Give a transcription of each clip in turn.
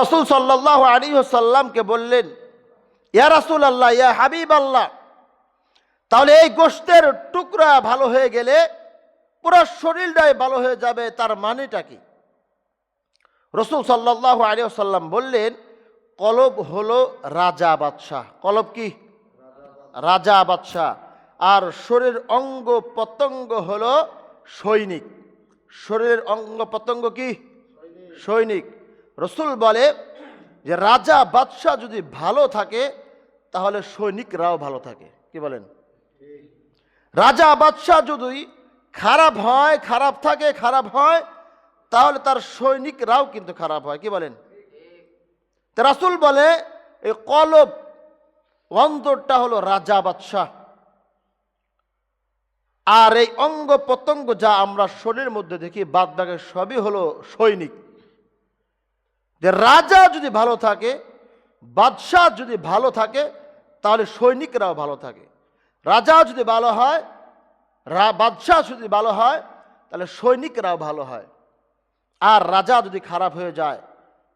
রসুল সাল্লাহ আলী সাল্লামকে বললেন, ইয়া রাসুল আল্লাহ ইয়া হাবিব আল্লাহ তাহলে এই গোষ্ঠের টুকরা ভালো হয়ে গেলে পুরো শরীরটাই ভালো হয়ে যাবে, তার মানেটা কি? রসুল সাল্লাহ আলী সাল্লাম বললেন, কলব হলো রাজা বাদশাহ। কলব কি? রাজা বাদশাহ। আর শরীর অঙ্গ প্রত্যঙ্গ হলো সৈনিক। শরীরের অঙ্গ প্রত্যঙ্গ কি? সৈনিক। রসুল বলে যে, রাজা, বাদশাহ যদি ভালো থাকে, তাহলে সৈনিকরাও ভালো থাকে। কি বলেন? রাজা, বাদশাহ যদি খারাপ হয়, খারাপ থাকে, খারাপ হয়, তাহলে তার সৈনিকরাও কিন্তু খারাপ হয়। কি বলেন? রাসুল বলে এই কলব, অন্তরটা হলো রাজা, বাদশাহ। আর এই অঙ্গ প্রত্যঙ্গ যা আমরা শরীরের মধ্যে দেখি, বাদ সবই হলো সৈনিক। যে রাজা যদি ভালো থাকে, বাদশাহ যদি ভালো থাকে, তাহলে সৈনিকরাও ভালো থাকে। রাজা যদি ভালো হয় বাদশাহ যদি ভালো হয়, তাহলে সৈনিকরাও ভালো হয়। আর রাজা যদি খারাপ হয়ে যায়,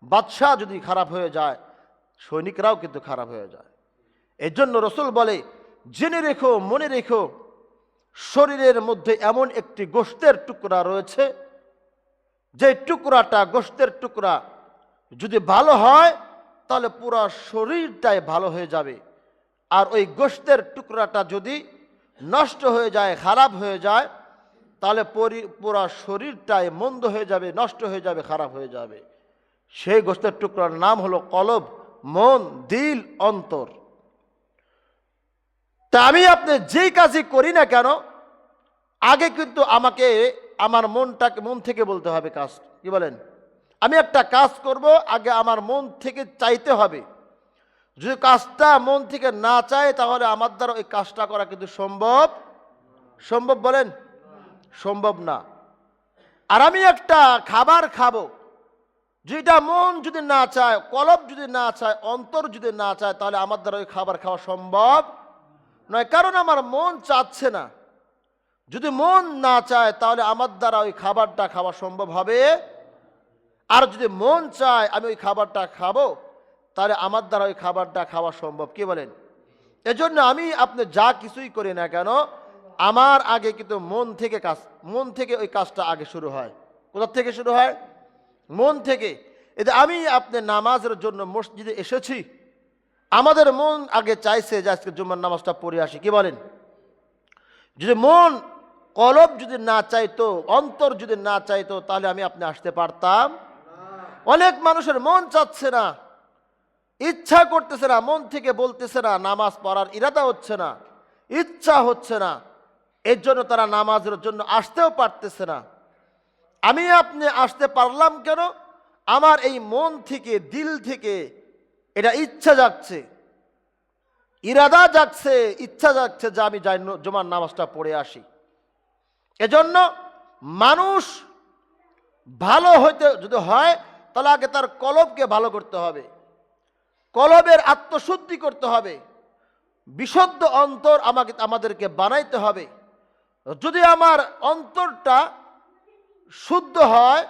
বাদশাহ যদি খারাপ হয়ে যায়, সৈনিকরাও কিন্তু খারাপ হয়ে যায়। এই জন্য রসুল বলে, জেনে রেখো, মনে রেখো, শরীরের মধ্যে এমন একটি গোষ্ঠের টুকরা রয়েছে, যে টুকরাটা গোষ্ঠের টুকরা যদি ভালো হয়, তাহলে পুরো শরীরটাই ভালো হয়ে যাবে। আর ওই গোষ্ঠের টুকরাটা যদি নষ্ট হয়ে যায়, খারাপ হয়ে যায়, তাহলে পরি শরীরটাই মন্দ হয়ে যাবে, নষ্ট হয়ে যাবে, খারাপ হয়ে যাবে। সেই গোষ্ঠের টুকরার নাম হলো কলব, মন, দিল, অন্তর। তা আমি আপনি যেই কাজই করি না কেন, আগে কিন্তু আমাকে, আমার মনটাকে, মন থেকে বলতে হবে কাজ। কি বলেন? আমি একটা কাজ করব, আগে আমার মন থেকে চাইতে হবে। যদি কাজটা মন থেকে না চায়, তাহলে আমার দ্বারা ওই কাজটা করা কিন্তু সম্ভব। সম্ভব বলেন? সম্ভব না। আর আমি একটা খাবার খাব। যেটা মন যদি না চায়, কলব যদি না চায়, অন্তর যদি না চায়, তাহলে আমার দ্বারা ওই খাবার খাওয়া সম্ভব নয়। কারণ আমার মন চাচ্ছে না। যদি মন না চায়, তাহলে আমার দ্বারা ওই খাবারটা খাওয়া সম্ভব হবে আর যদি মন চায়, আমি ওই খাবারটা খাব, তাহলে আমার দ্বারা ওই খাবারটা খাওয়া সম্ভব। কি বলেন? এজন্য আমি আপনি যা কিছুই করি না কেন, আমার আগে কিন্তু মন থেকে কাজ, মন থেকে ওই কাজটা আগে শুরু হয়। কোথা থেকে শুরু হয়? মন থেকে। এতে আমি আপনি নামাজের জন্য মসজিদে এসেছি। আমাদের মন আগে চাইছে যে আজকে জুম্মার নামাজটা পড়ে আসি। কি বলেন? যদি মন, কলব যদি না চাইতো, অন্তর যদি না চাইতো, তাহলে আমি আপনি আসতে পারতাম। অনেক মানুষের মন চাচ্ছে না, ইচ্ছা করতেছে না, মন থেকে বলতেছে না, নামাজ পড়ার ইরাদা হচ্ছে না, ইচ্ছা হচ্ছে না, এর জন্য তারা নামাজের জন্য আসতেও পারতেছে না। আমি আপনি আসতে পারলাম কেন? আমার এই মন থেকে, দিল থেকে এটা ইচ্ছা যাচ্ছে, ইরাদা যাচ্ছে, ইচ্ছা যাচ্ছে যে আমি যাই জুমার নামাজটা পড়ে আসি। এজন্য মানুষ ভালো হইতে যদি হয় তাহলে আগে তার কলবকে ভালো করতে হবে। কলবের আত্মশুদ্ধি করতে হবে। বিশুদ্ধ অন্তর আমাকে, আমাদেরকে বানাইতে হবে। যদি আমার অন্তরটা শুদ্ধ হয়,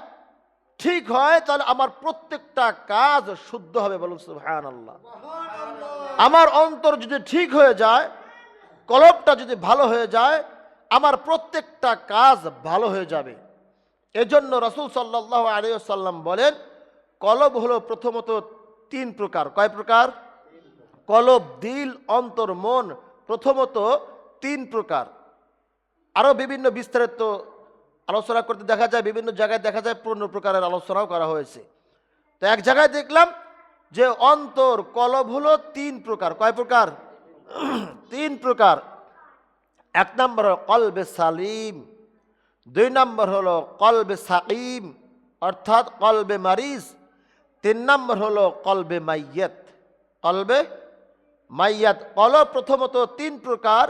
ঠিক হয়, তাহলে আমার প্রত্যেকটা কাজ শুদ্ধ হবে বলুন সুবহান আল্লাহ আমার অন্তর যদি ঠিক হয়ে যায়, কলবটা যদি ভালো হয়ে যায়, আমার প্রত্যেকটা কাজ ভালো হয়ে যাবে। এজন্য রসুল সাল্লাহ আলিয়াল্লাম বলেন কলব হলো প্রথমত তিন প্রকার। কয় প্রকার? কলব, দিল, অন্তর, মন, প্রথমত তিন প্রকার। আরও বিভিন্ন বিস্তারিত আলোচনা করতে দেখা যায়, বিভিন্ন জায়গায় দেখা যায় পূর্ণ প্রকারের আলোচনাও করা হয়েছে। তো এক জায়গায় দেখলাম যে অন্তর, কলব হলো তিন প্রকার। কয় প্রকার? তিন প্রকার। এক নম্বর হলো কলবে সালিম, দুই নম্বর হলো কলবে সাকিম, অর্থাৎ কলবে মারিজ তিন নম্বর হলো কলবে মাইয়াত। কলবে মাইয়াত। কলব প্রথমত তিন প্রকার।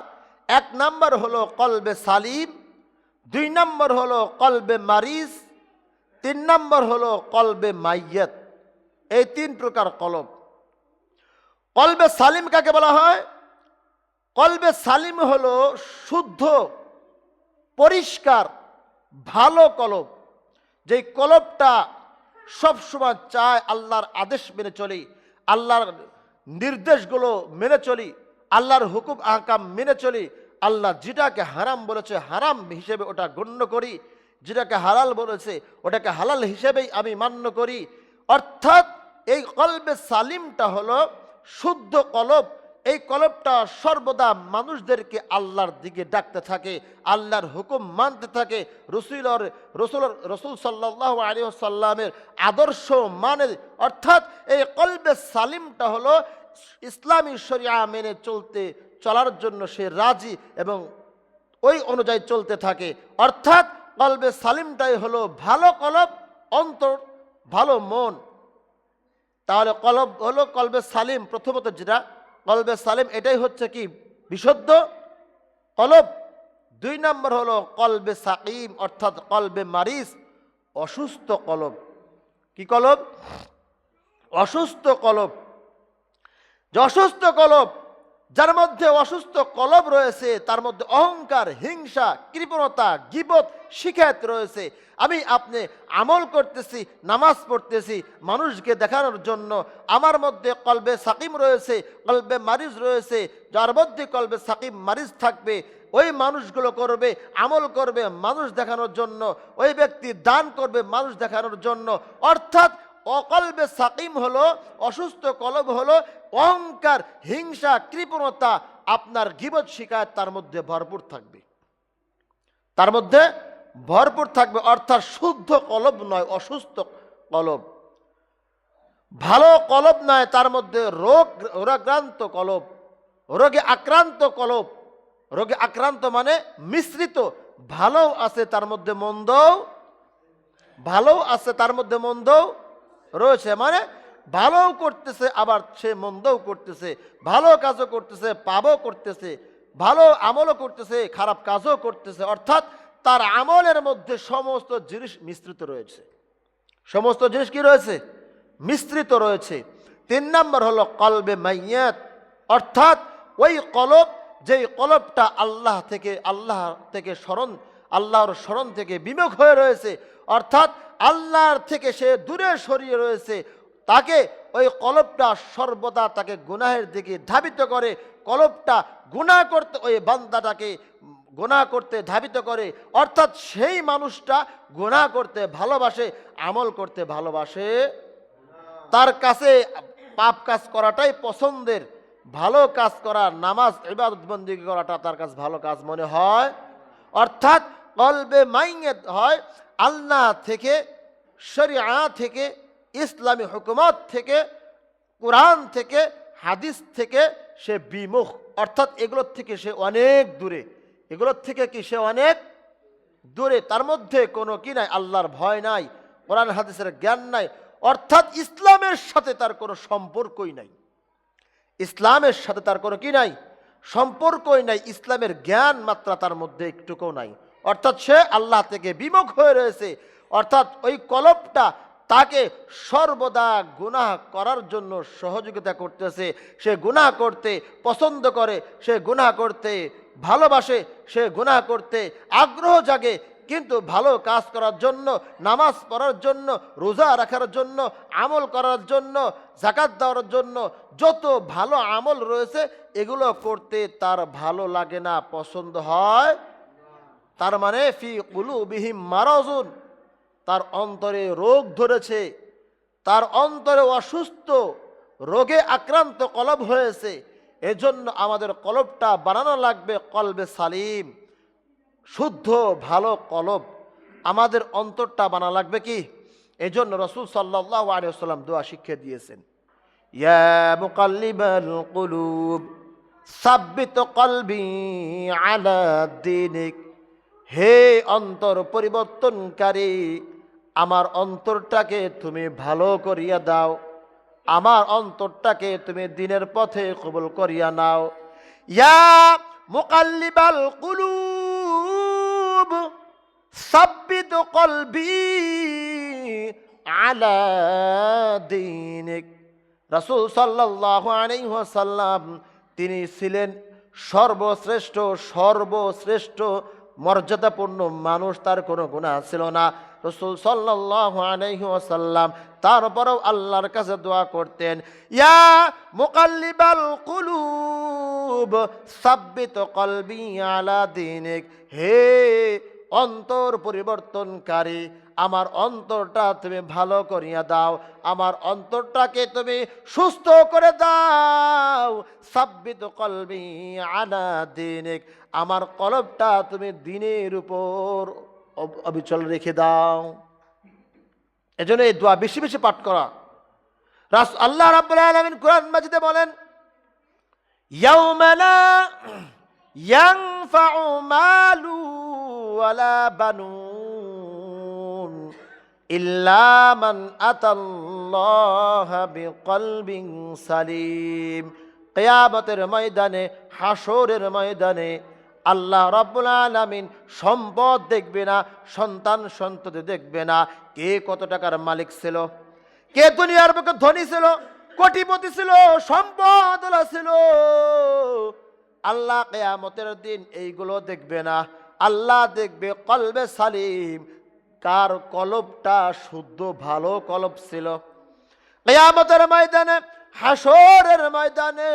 এক নম্বর হলো কলবে সালিম, দুই নম্বর হলো কলবে মারিস, তিন নম্বর হলো কলবে মাইয়াত। এই তিন প্রকার কলব। কলবে সালিম কাকে বলা হয়? কলবে সালিম হলো শুদ্ধ, পরিষ্কার, ভালো কলব। যেই কলবটা সবসময় চায় আল্লাহর আদেশ মেনে চলি, আল্লাহর নির্দেশগুলো মেনে চলি, আল্লাহর হুকুম আহকাম মেনে চলি, আল্লাহ যেটাকে হারাম বলেছে হারাম হিসেবে ওটা গণ্য করি, যেটাকে হালাল বলেছে ওটাকে হালাল হিসেবেই আমি মান্য করি। অর্থাৎ এই কলবে সালিমটা হলো শুদ্ধ কলব এই কলবটা সর্বদা মানুষদেরকে আল্লাহর দিকে ডাকতে থাকে, আল্লাহর হুকুম মানতে থাকে। রসুলর রসুল রসুল সাল্লাহ আলী সাল্লামের আদর্শ মানে অর্থাৎ এই কলবে সালিমটা হলো ইসলামী শরিয়া মেনে চলতে, চলার জন্য সে রাজি এবং ওই অনুযায়ী চলতে থাকে। অর্থাৎ কলবে সালিমটাই হলো ভালো কলব, অন্তর, ভালো মন। তাহলে কলব হলো কলবে সালিম প্রথমত যেটা? কলবে সালেম, এটাই হচ্ছে কি? বিশুদ্ধ কলব। দুই নম্বর হলো কলবে সাকিম, অর্থাৎ কলবে মারিস, অসুস্থ কলব। কি কলব? অসুস্থ কলব। যে অসুস্থ কলব যার মধ্যে অসুস্থ কলব রয়েছে, তার মধ্যে অহংকার, হিংসা, কৃপণতা, গিবত, শিখায়ত রয়েছে। আমি আপনি আমল করতেছি, নামাজ পড়তেছি, মানুষকে দেখানোর জন্য আমার মধ্যে কলবে সাকিম রয়েছে, কলবে মারিজ রয়েছে, যার মধ্যে কলবে সাকিম মারিজ থাকবে, ওই মানুষগুলো করবে, আমল করবে মানুষ দেখানোর জন্য, ওই ব্যক্তি দান করবে মানুষ দেখানোর জন্য। অর্থাৎ অকলবে সাকিম হলো, অসুস্থ কলব হলো, অহংকার, হিংসা, কৃপণতা আপনার গিবত শিকায়ত তার মধ্যে ভরপুর থাকবে। তার মধ্যে ভরপুর থাকবে, অর্থাৎ শুদ্ধ কলব নয়, অসুস্থ কলব। ভালো কলব নয়, তার মধ্যে রোগ, রোগাক্রান্ত কলব। রোগে আক্রান্ত কলব। রোগে আক্রান্ত মানে মিশ্রিত। ভালো আছে তার মধ্যে মন্দও ভালো আছে তার মধ্যে মন্দও রয়েছে মানে ভালোও করতেছে, আবার সে মন্দও করতেছে, ভালো কাজও করতেছে, পাপও করতেছে, ভালো আমলও করতেছে, খারাপ কাজও করতেছে, অর্থাৎ তার আমলের মধ্যে সমস্ত জিনিস মিশ্রিত রয়েছে। সমস্ত জিনিস কি রয়েছে? মিশ্রিত রয়েছে। তিন নম্বর হলো কলবে মাইয়াত, অর্থাৎ ওই কলব, যেই কলবটা আল্লাহ থেকে আল্লাহ থেকে স্মরণ, আল্লাহর স্মরণ থেকে বিমুখ হয়ে রয়েছে, অর্থাৎ আল্লাহর থেকে সে দূরে সরিয়ে রয়েছে, তাকে ওই কলবটা সর্বদা তাকে গুনাহের দিকে ধাবিত করে কলবটা গুনাহ করতে, ওই বান্দাটাকে গোনা করতে ধাবিত করে। অর্থাৎ সেই মানুষটা গুনাহ করতে ভালোবাসে, আমল করতে ভালোবাসে। তার কাছে পাপ কাজ করাটাই পছন্দের, ভালো কাজ করা, নামাজ ইবাদতবন্দি করাটা তার কাছে ভালো কাজ মনে হয়। অর্থাৎ কলবে মাইয়েত হয় আল্লাহ থেকে, শরিয়া থেকে, ইসলামী হুকুমত থেকে, কোরআন থেকে, হাদিস থেকে সে বিমুখ। অর্থাৎ এগুলোর থেকে সে অনেক দূরে। এগুলোর থেকে কি সে অনেক দূরে? তার মধ্যে কোনো কি নাই? আল্লাহর ভয় নাই, কোরআন হাদিসের জ্ঞান নাই। অর্থাৎ ইসলামের সাথে তার কোনো সম্পর্কই নাই। ইসলামের সাথে তার কোনো কি নাই? সম্পর্কই নাই। ইসলামের জ্ঞান মাত্রা তার মধ্যে একটুকুও নাই। অর্থাৎ সে আল্লাহ থেকে বিমুখ হয়ে রয়েছে। অর্থাৎ ওই কলবটা তাকে সর্বদা গুনাহ করার জন্য সহযোগিতা করতেছে। সে গুনাহ করতে পছন্দ করে, সে গুনাহ করতে ভালোবাসে, সে গুনাহ করতে আগ্রহ জাগে। কিন্তু ভালো কাজ করার জন্য, নামাজ পড়ার জন্য, রোজা রাখার জন্য, আমল করার জন্য জাকাত দেওয়ার জন্য যত ভালো আমল রয়েছে, এগুলো করতে তার ভালো লাগে না, পছন্দ হয় তার মানে ফি কুলু বিহিম মারাজুন। তার অন্তরে রোগ ধরেছে। তার অন্তরে অসুস্থ রোগে আক্রান্ত কলব হয়েছে। এজন্য আমাদের কলবটা বানানো লাগবে কলবে সালিম। শুদ্ধ, ভালো কলব আমাদের অন্তরটা বানা লাগবে কি? এই জন্য রসুল সাল্লাহ আলিয়াল্লাম দোয়া শিক্ষা দিয়েছেন। সাব্বিত কলবি আলা দিনিক। হে অন্তর পরিবর্তনকারী, আমার অন্তরটাকে তুমি ভালো করিয়া দাও, আমার অন্তরটাকে তুমি দিনের পথে কবুল করিয়া নাও। ইয়া মুকাল্লিবাল কুলুব, সাব্বিত কলবি আলা দিনিক। রাসূল সাল্লাল্লাহু আলাইহি ওয়াসাল্লাম, তিনি ছিলেন সর্বশ্রেষ্ঠ সর্বশ্রেষ্ঠ মর্যাদাপূর্ণ মানুষ তার কোনো গুণা ছিল না। রসুল সাল্লাহ তারপরেও আল্লাহর কাছে দোয়া করতেন, ইয়া মুকাল্লিবাল কুলুব, সাব্বিত কলবি আলা দিনিক, হে অন্তর পরিবর্তনকারী, আমার অন্তরটা তুমি ভালো করিয়া দাও, আমার অন্তরটাকে তুমি সুস্থ করে দাও, সাব্বিত কলবি আলা দিনিক। আমার কলবটা তুমি দিনের উপর অব- অবিচল রেখে দাও। এজন্য এই দোয়া বেশি বেশি পাঠ করা। রাস, আল্লাহ রাব্বুল আলামিন কোরআন মাজিদে বলেন মালু সালিম। কিয়ামতের ময়দানে হাসরের ময়দানে আল্লাহ রব্বুল আলামিন সম্পদ দেখবে না, সন্তান সন্ততি দেখবে না। কে কত টাকার মালিক ছিল? কে দুনিয়ার বুকে ধনী ছিল? কোটিপতি ছিল? সম্পদ ছিল? আল্লাহ কেয়ামতের দিন এইগুলো দেখবে না। আল্লাহ দেখবে কলবে সালিম, কার কলবটা শুদ্ধ, ভালো কলব ছিল। কেয়ামতের ময়দানে হাসরের ময়দানে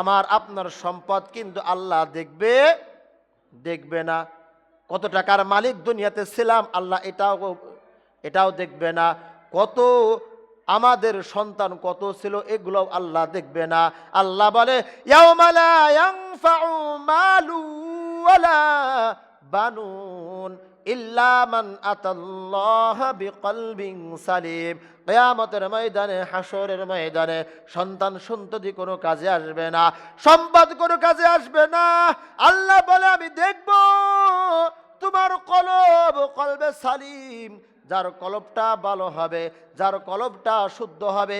আমার আপনার সম্পদ কিন্তু আল্লাহ দেখবে দেখবে না। কত টাকার মালিক দুনিয়াতে ছিলাম, আল্লাহ এটাও এটাও দেখবে না। কত আমাদের সন্তান কত ছিল এগুলো আল্লাহ দেখবে না। আল্লাহ বলে বানুন। ইল্লা মান আতাল্লাহ বিকলবিন সালিম। ময়দানে ময়দানে সন্তান কাজে আসবে না কোনো কাজে আসবে না। আল্লাহ বলে, আমি দেখব তোমার কলব, কলবে সালিম। যার কলবটা ভালো হবে, যার কলবটা শুদ্ধ হবে,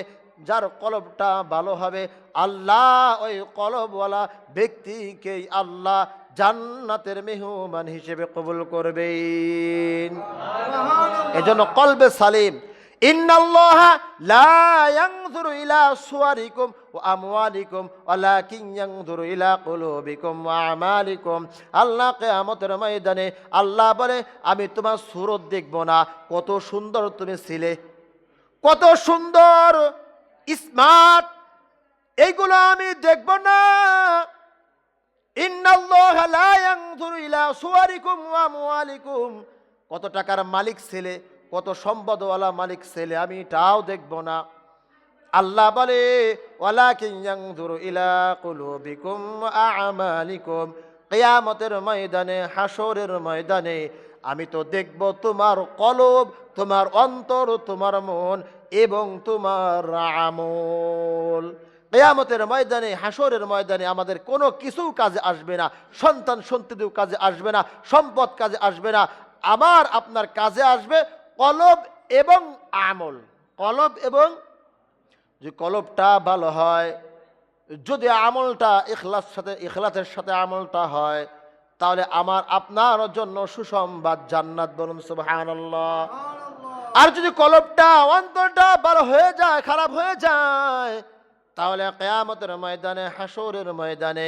যার কলবটা ভালো হবে, আল্লাহ ওই কলবওয়ালা ব্যক্তিকেই আল্লাহ জান্নাতের মেহমান হিসেবে কবুল করবেন। এজন্য কলবে সালিম আল্লাহ আল্লাহ বলে, আমি তোমার সুরত দেখব না। কত সুন্দর তুমি ছিলে, কত সুন্দর স্মার্ট এইগুলো আমি দেখব না। কত টাকার মালিক ছেলে, কত সম্পদওয়ালা মালিক ছেলে, আমি এটাও দেখব না। আল্লাহ বলে কিয়ামতের ময়দানে হাসরের ময়দানে আমি তো দেখব তোমার কলব, তোমার অন্তর, তোমার মন এবং তোমার আমল। কেয়ামতের ময়দানে হাসরের ময়দানে আমাদের কোনো কিছু কাজে আসবে না। সন্তান সন্ততিও কাজে আসবে না সম্পদ কাজে আসবে না। আমার আপনার কাজে আসবে কলব এবং আমল। কলব এবং যে কলবটা ভালো হয় যদি আমলটা ইখলাস সাথে ইখলাসের সাথে আমলটা হয় তাহলে আমার আপনার জন্য সুসংবাদ জান্নাত বলুন সুবহানাল্লাহ। আর যদি কলবটা অন্তরটা ভালো হয়ে যায় খারাপ হয়ে যায় তাহলে কেয়ামতের ময়দানে হাসরের ময়দানে,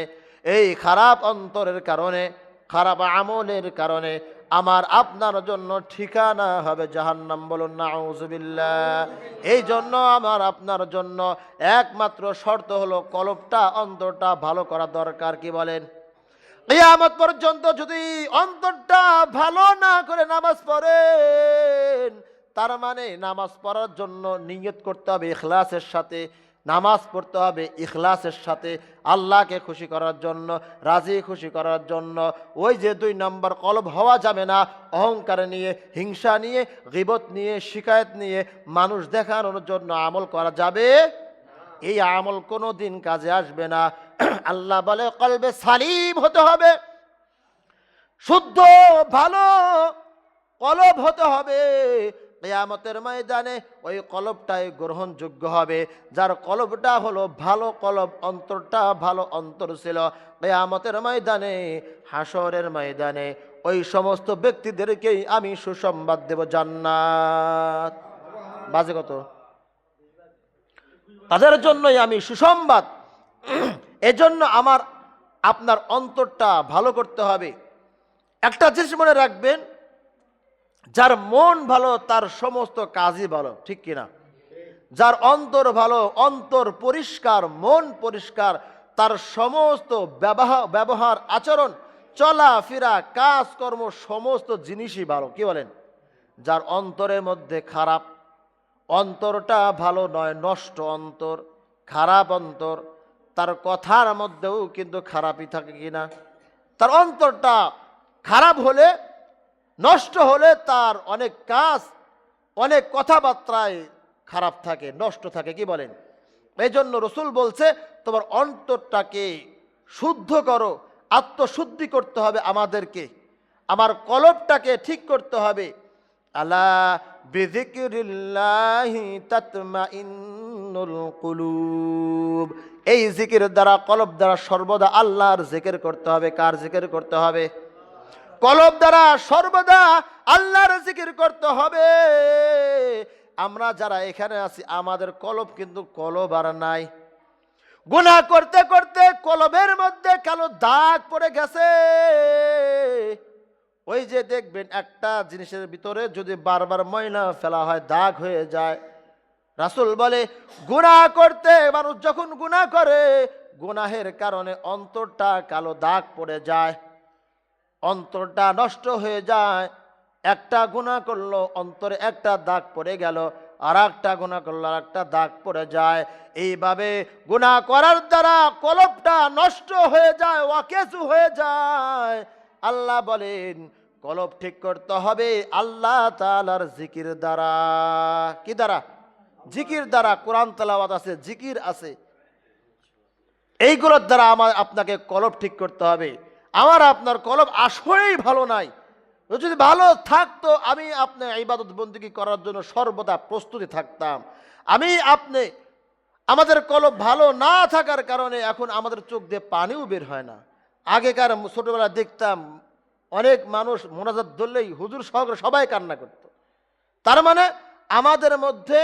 এই খারাপ অন্তরের কারণে, খারাপ আমলের কারণে আমার আপনার জন্য ঠিকানা হবে জাহান্নাম বলুন, নাউজুবিল্লাহ। এই জন্য আমার আপনার জন্য একমাত্র শর্ত হলো কলবটা, অন্তরটা ভালো করা দরকার, কি বলেন? কিয়ামত পর্যন্ত যদি অন্তরটা ভালো না করে নামাজ পড়েন, তার মানে নামাজ পড়ার জন্য নিয়ত করতে হবে, ইখলাসের সাথে নামাজ পড়তে হবে, ইখলাসের সাথে, আল্লাহকে খুশি করার জন্য, রাজি খুশি করার জন্য। ওই যে দুই নম্বর কলব হওয়া যাবে না, অহংকার নিয়ে, হিংসা নিয়ে, গিবত নিয়ে, শিকায়ত নিয়ে মানুষ দেখানোর জন্য আমল করা যাবে? এই আমল কোনো দিন কাজে আসবে না। আল্লাহ বলে, কলবে সালিম হতে হবে। শুদ্ধ, ভালো কলব হতে হবে। কেয়ামতের ময়দানে ওই কলবটাই গ্রহণযোগ্য হবে। যার কলবটা হলো ভালো কলব, অন্তরটা ভালো অন্তর ছিল। কেয়ামতের ময়দানে হাসরের ময়দানে ওই সমস্ত ব্যক্তিদেরকেই আমি সুসংবাদ দেব জান্নাত। বাজে কত? তাদের জন্যই আমি সুসংবাদ। এজন্য আমার, আপনার অন্তরটা ভালো করতে হবে। একটা জিনিস মনে রাখবেন যার মন ভালো, তার সমস্ত কাজই ভালো, ঠিক কিনা? যার অন্তর ভালো, অন্তর পরিষ্কার, মন পরিষ্কার, তার সমস্ত ব্যবহার, আচরণ, চলাফেরা, কাজকর্ম, সমস্ত জিনিসই ভালো, কি বলেন? যার অন্তরের মধ্যে খারাপ, অন্তরটা ভালো নয়, নষ্ট অন্তর, খারাপ অন্তর, তার কথার মধ্যেও কিন্তু খারাপই থাকে কিনা? তার অন্তরটা খারাপ হলে নষ্ট হলে তার অনেক কাজ, অনেক কথাবার্তায় খারাপ থাকে, নষ্ট থাকে। কি বলেন? এই জন্য রসুল বলছে, তোমার অন্তরটাকে শুদ্ধ করো, আত্মশুদ্ধি করতে হবে আমাদেরকে। আমার কলবটাকে ঠিক করতে হবে। আলা বিজিকিরিল্লাহি তাতমাইন্নুল কুলুব। এই জিকির দ্বারা, কলব দ্বারা সর্বদা আল্লাহর জিকির করতে হবে। কার জিকির করতে হবে? কলব দ্বারা সর্বদা আল্লাহর জিকির করতে হবে। আমরা যারা এখানে আছি, আমাদের কলব কিন্তু কলব আর নাই। গুনাহ করতে করতে কলবের মধ্যে কালো দাগ পড়ে গেছে। ওই যে দেখবেন একটা জিনিসের ভিতরে যদি বারবার ময়লা ফেলা হয়, দাগ হয়ে যায়। রাসুল বলে, গুনাহ করতে মানুষ যখন গুনাহ করে, গুনাহের কারণে অন্তরটা কালো দাগ পড়ে যায়। অন্তরটা নষ্ট হয়ে যায়। একটা গুণা করল, অন্তরে একটা দাগ পড়ে গেল আর একটা গুণা করল আর একটা দাগ পড়ে যায়। এইভাবে গুণা করার দ্বারা কলপটা নষ্ট হয়ে যায় ওয়াকেসু হয়ে যায়। আল্লাহ বলেন, কলপ ঠিক করতে হবে আল্লাহ তালার জিকির দ্বারা। কি দ্বারা? জিকির দ্বারা কোরআন তালাওয়াত আছে, জিকির আছে। এইগুলোর দ্বারা আমার আপনাকে কলব ঠিক করতে হবে। আমার আপনার কলব আসলেই ভালো নাই। যদি ভালো থাকতো, আমি আপনার ইবাদত বন্দিগি করার জন্য সর্বদা প্রস্তুতি থাকতাম। আমি আপনি, আমাদের কলব ভালো না থাকার কারণে এখন আমাদের চোখ দিয়ে পানিও বের হয় না। আগেকার ছোটবেলা দেখতাম, অনেক মানুষ মোনাজাত ধরলেই হুজুর সহকারে সবাই কান্না করত। তার মানে আমাদের মধ্যে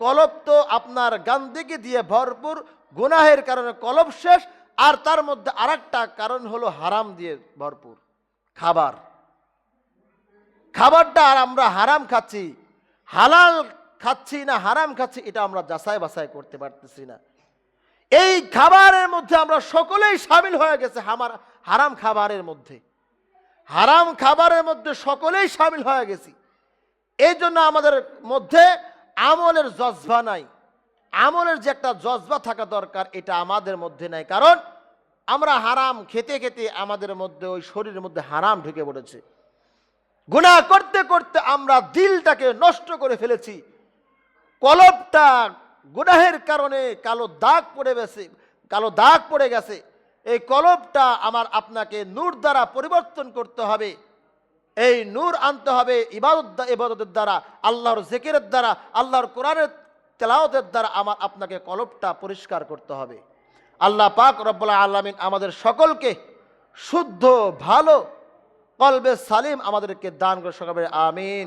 কলব তো আপনার গান্দিকে দিয়ে ভরপুর, গুনাহের কারণে কলব শেষ আর তার মধ্যে আরেকটা কারণ হলো হারাম দিয়ে ভরপুর, খাবার। খাবারটা আর আমরা হারাম খাচ্ছি, হালাল খাচ্ছি না হারাম খাচ্ছি, এটা আমরা যাচাই বাছাই করতে পারতেছি না। এই খাবারের মধ্যে আমরা সকলেই সামিল হয়ে গেছে আমার হারাম খাবারের মধ্যে। হারাম খাবারের মধ্যে সকলেই সামিল হয়ে গেছি। এই জন্য আমাদের মধ্যে আমলের জজবা নাই। আমলের যে একটা জজবা থাকা দরকার, এটা আমাদের মধ্যে নাই। কারণ আমরা হারাম খেতে খেতে আমাদের মধ্যে, ওই শরীরের মধ্যে হারাম ঢুকে পড়েছে। গুনাহ করতে করতে আমরা দিলটাকে নষ্ট করে ফেলেছি। কলবটা গুনাহের কারণে কালো দাগ পড়ে গেছে, কালো দাগ পড়ে গেছে। এই কলবটা আমার আপনাকে নূর দ্বারা পরিবর্তন করতে হবে। এই নূর আনতে হবে ইবাদত, ইবাদতের দ্বারা, আল্লাহর জেকেরের দ্বারা, আল্লাহর কোরআনের তেলাওতের দ্বারা আমার আপনাকে কলবটা পরিষ্কার করতে হবে। আল্লাহ পাক রব্বুল্লাহ আলমিন আমাদের সকলকে শুদ্ধ ভালো কলবে সালিম আমাদেরকে দান করে সকালে আমিন।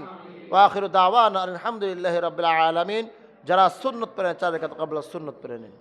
ওয়াখির দাওয়ান আলহামদুলিল্লাহ রবিল্লা আলমিন। যারা সুন্নত পেরেন চার কাবলা সুন্নত পেরে নিন।